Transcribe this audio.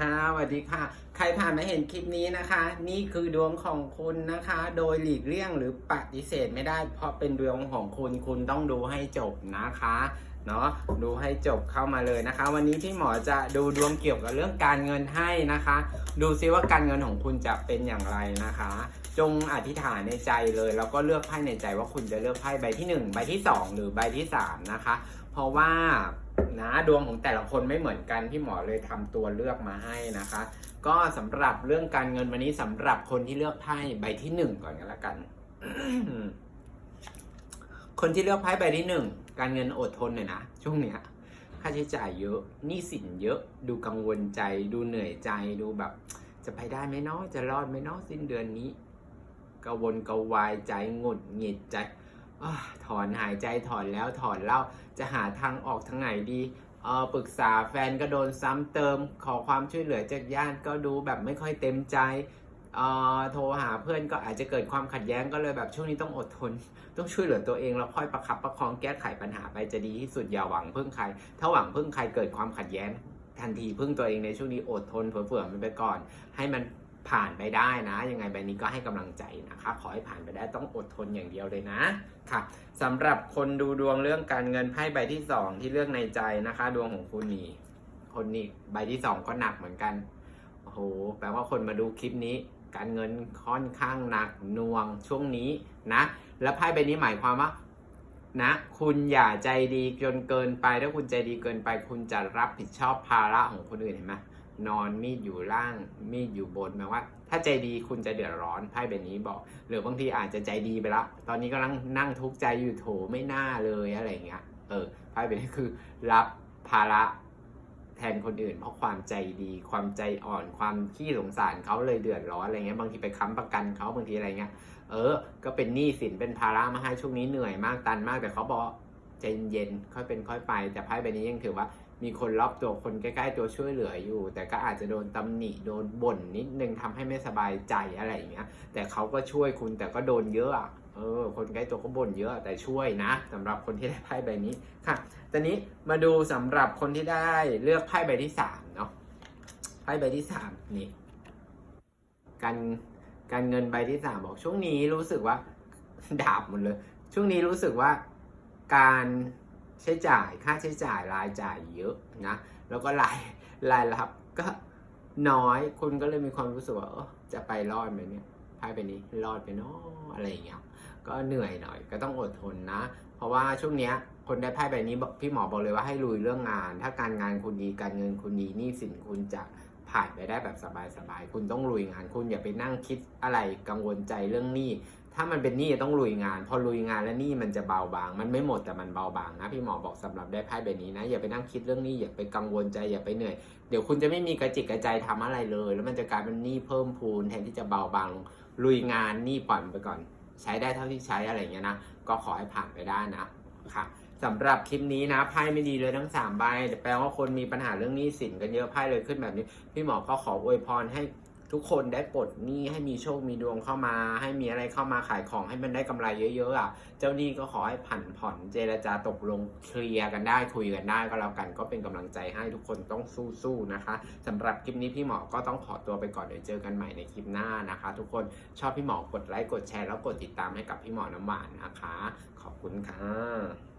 ค่ะสวัสดีค่ะ ใครผ่านมาเห็นคลิปนี้นะคะ นี่คือดวงของคุณนะคะ โดยหลีกเลี่ยงหรือปฏิเสธไม่ได้ เพราะเป็นดวงของคุณคุณต้องดูให้จบนะคะเนาะดูให้จบเข้ามาเลยนะคะ วันนี้พี่หมอจะดูดวงเกี่ยวกับเรื่องการเงินให้นะคะ ดูซิว่าการเงินของคุณจะเป็นอย่างไรนะคะ จงอธิษฐานในใจเลยแล้วก็เลือกไพ่ในใจว่าคุณจะเลือกไพ่ใบที่หนึ่งใบที่สองหรือใบที่สามนะคะ เพราะว่า นะดวงของแต่ละคนไม่เหมือนกันพี่หมอเลยทำตัวเลือกมาให้นะคะ ก็สำหรับเรื่องการเงินวันนี้สำหรับคนที่เลือกไพ่ใบที่หนึ่งก่อนกันละกัน คนที่เลือกไพ่ใบที่หนึ่งการเงินอดทนหน่อยนะช่วงเนี้ยค่าใช้จ่ายเยอะหนี้สินเยอะ ดูกังวลใจ ดูเหนื่อยใจดูแบบ จะไปได้ไหมเนาะจะรอดไหมเนาะสิ้นเดือนนี้กังวลกังวายใจหงุดหงิดใจ ถอนหายใจถอนแล้วถอนเล่าจะหาทางออกทางไหนดีเออปรึกษาแฟนก็โดนซ้ำเติม ขอความช่วยเหลือจากญาติก็ดูแบบไม่ค่อยเต็มใจเอ่อโทรหาเพื่อนก็อาจจะเกิดความขัดแย้งก็เลยแบบช่วงนี้ต้องอดทน ต้องช่วยเหลือตัวเองแล้วค่อยประคับประคองแก้ไขปัญหาไปจะดีที่สุดอย่าหวังพึ่งใคร ถ้าหวังพึ่งใครเกิดความขัดแย้งทันทีพึ่งตัวเองในช่วงนี้อดทนเผื่อๆมันไปก่อน ให้มัน ผ่านไปได้นะ ยังไงใบนี้ก็ให้กำลังใจนะคะ ขอให้ผ่านไปได้ต้องอดทนอย่างเดียวเลยนะค่ะสำหรับคนดูดวงเรื่องการเงินไพ่ใบที่สองที่เลือกในใจนะคะ ดวงของคุณนี่คนนี้ใบที่สองก็หนักเหมือนกันโอ้โหแปลว่าคนมาดูคลิปนี้ การเงินค่อนข้างหนักหน่วงช่วงนี้นะ และไพ่ใบนี้หมายความว่านะคุณอย่าใจดีจนเกินไป ถ้าคุณใจดีเกินไป คุณจะรับผิดชอบภาระของคนอื่นเห็นไหม นอนมีดอยู่ล่างมีดอยู่บนหมายว่า ถ้าใจดีคุณจะเดือดร้อนไพ่ใบนี้บอก หรือบางทีอาจจะใจดีไปแล้วตอนนี้กำลังนั่งทุกข์ใจอยู่โถไม่น่าเลยอะไรอย่างเงี้ยเออไพ่ใบนี้คือรับภาระแทนคนอื่นเพราะความใจดี ความใจอ่อนความขี้สงสารเขาเลยเดือดร้อนอะไรเงี้ยบางทีไปค้ำประกันเขาบางทีอะไรเงี้ยเออ ก็เป็นหนี้สินเป็นภาระมาให้ช่วงนี้เหนื่อยมากตันมากแต่เขาบอกใจเย็นค่อยเป็นค่อยไปแต่ไพ่ใบนี้ยังถือว่า มีคนรอบตัวคนใกล้ๆตัวช่วยเหลืออยู่ แต่ก็อาจจะโดนตำหนิโดนบ่นนิดนึงทำให้ไม่สบายใจอะไรอย่างเงี้ย แต่เขาก็ช่วยคุณแต่ก็โดนเยอะเออ คนใกล้ตัวก็บ่นเยอะแต่ช่วยนะสำหรับคนที่ได้ไพ่ใบนี้ค่ะตอนนี้มาดูสำหรับคนที่ได้เลือกไพ่ใบที่สามเนาะไพ่ใบที่สามนี่การการเงินใบที่สามบอกช่วงนี้รู้สึกว่าดาบหมดเลย ช่วงนี้รู้สึกว่าการ ใช้จ่ายค่าใช้จ่ายรายจ่ายเยอะนะแล้วก็รายรายรับก็น้อยคุณก็เลยมีความรู้สึกว่าจะไปรอดไหมเนี่ยไพ่ใบนี้รอดไปเนาะอะไรอย่างเงี้ยก็เหนื่อยหน่อยก็ต้องอดทนนะ เพราะว่าช่วงเนี้ยคนได้ไพ่ใบนี้พี่หมอบอกเลยว่าให้ลุยเรื่องงาน ถ้าการงานคุณดีการเงินคุณดีหนี้สินคุณจะผ่านไปได้แบบสบายๆคุณต้องลุยงานคุณอย่าไปนั่งคิดอะไรกังวลใจเรื่องหนี้ ถ้ามันเป็นหนี้ต้องลุยงาน พอลุยงานแล้วหนี้มันจะเบาบาง มันไม่หมดแต่มันเบาบางนะพี่หมอบอกสำหรับได้ไพ่ใบนี้นะอย่าไปนั่งคิดเรื่องหนี้อย่าไปกังวลใจอย่าไปเหนื่อยเดี๋ยวคุณจะไม่มีกระจิกกระใจทำอะไรเลย แล้วมันจะกลายเป็นหนี้เพิ่มพูนแทนที่จะเบาบางลุยงานหนี้ปล่อยมันไปก่อน ใช้ได้เท่าที่ใช้อะไรเงี้ยนะก็ขอให้ผ่านไปได้นะค่ะสำหรับคลิปนี้นะไพ่ไม่ดีเลยทั้งสามใบแต่แปลว่าคนมีปัญหาเรื่องหนี้สินกันเยอะไพ่เลยขึ้นแบบนี้ พี่หมอก็ขออวยพรให้ ทุกคนได้ปลดหนี้ให้มีโชคมีดวงเข้ามา ให้มีอะไรเข้ามาขายของให้มันได้กำไรเยอะๆอะเจ้าหนี้ก็ขอให้ผันผ่อนเจรจาตกลงเคลียร์กันได้คุยกันได้ก็แล้วกันก็เป็นกำลังใจให้ทุกคนต้องสู้ๆนะคะสำหรับคลิปนี้พี่หมอก็ต้องขอตัวไปก่อนเดี๋ยวเจอกันใหม่ในคลิปหน้านะคะ ทุกคนชอบพี่หมอกดไลค์กดแชร์แล้วกดติดตามให้กับพี่หมอน้ำหวานนะคะ ขอบคุณค่ะ